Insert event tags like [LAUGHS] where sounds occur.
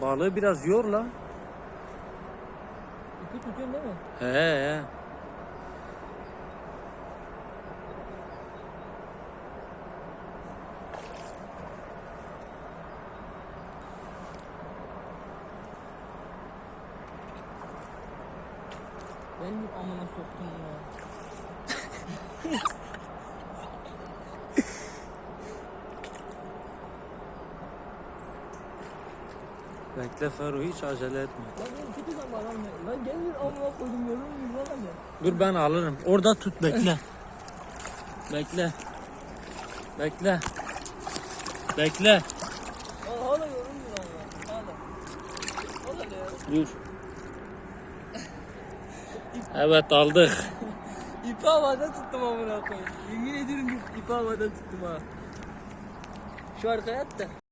Balığı biraz yor la. İpi tutuyorsun değil mi? He he. Ben amına soktum ya. [LAUGHS] Bekle Fero hiç acele etme. Lan ben kötü zaman lan ya. Lan gel bir amına koydum yorulur muyum lan? Dur ben alırım. Orada tut bekle. bekle. Bekle. Bekle. Aa, hala yorulmuyor lan ya. Hala. Hala ne ya? Dur. Evet aldık. [LAUGHS] İpi havada tuttum amına koyayım. Yemin ediyorum ipi havada tuttum ha. Şu arkaya at da.